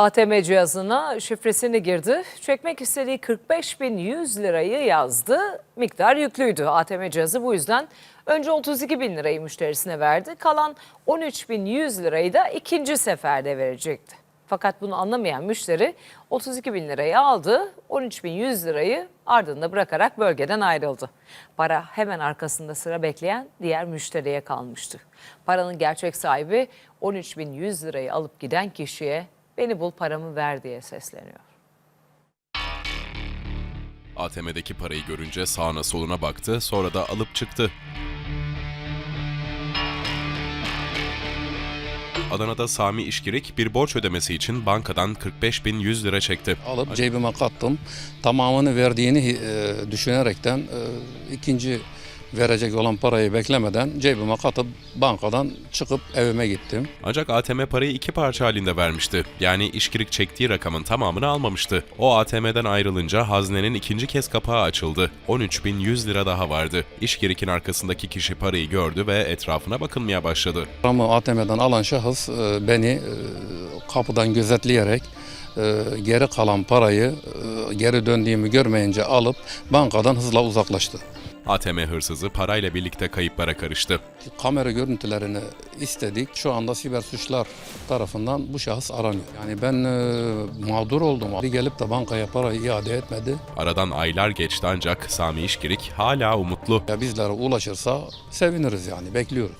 ATM cihazına şifresini girdi. Çekmek istediği 45.100 lirayı yazdı. Miktar yüklüydü. ATM cihazı bu yüzden önce 32 bin lirayı müşterisine verdi. Kalan 13.100 lirayı da ikinci seferde verecekti. Fakat bunu anlamayan müşteri 32 bin lirayı aldı, 13.100 lirayı ardında bırakarak bölgeden ayrıldı. Para hemen arkasında sıra bekleyen diğer müşteriye kalmıştı. Paranın gerçek sahibi 13.100 lirayı alıp giden kişiye beni bul paramı ver diye sesleniyor. ATM'deki parayı görünce sağına soluna baktı, sonra da alıp çıktı. Adana'da Sami İşkirik bir borç ödemesi için bankadan 45.100 lira çekti. Alıp cebime kattım. Tamamını verdiğini e, düşünerekten e, ikinci verecek olan parayı beklemeden cebime katıp bankadan çıkıp evime gittim. Ancak ATM parayı iki parça halinde vermişti. Yani İşkirik çektiği rakamın tamamını almamıştı. O ATM'den ayrılınca haznenin ikinci kez kapağı açıldı. 13.100 lira daha vardı. İşkirik'in arkasındaki kişi parayı gördü ve etrafına bakınmaya başladı. Paramı ATM'den alan şahıs e, beni e, kapıdan gözetleyerek e, geri kalan parayı geri döndüğümü görmeyince alıp bankadan hızla uzaklaştı. ATM hırsızı parayla birlikte kayıplara karıştı. Kamera görüntülerini istedik. Şu anda siber suçlar tarafından bu şahıs aranıyor. Yani ben e, mağdur oldum. Gelip de bankaya parayı iade etmedi. Aradan aylar geçti ancak Sami İşkirik hala umutlu. Ya bizlere ulaşırsa seviniriz yani bekliyoruz.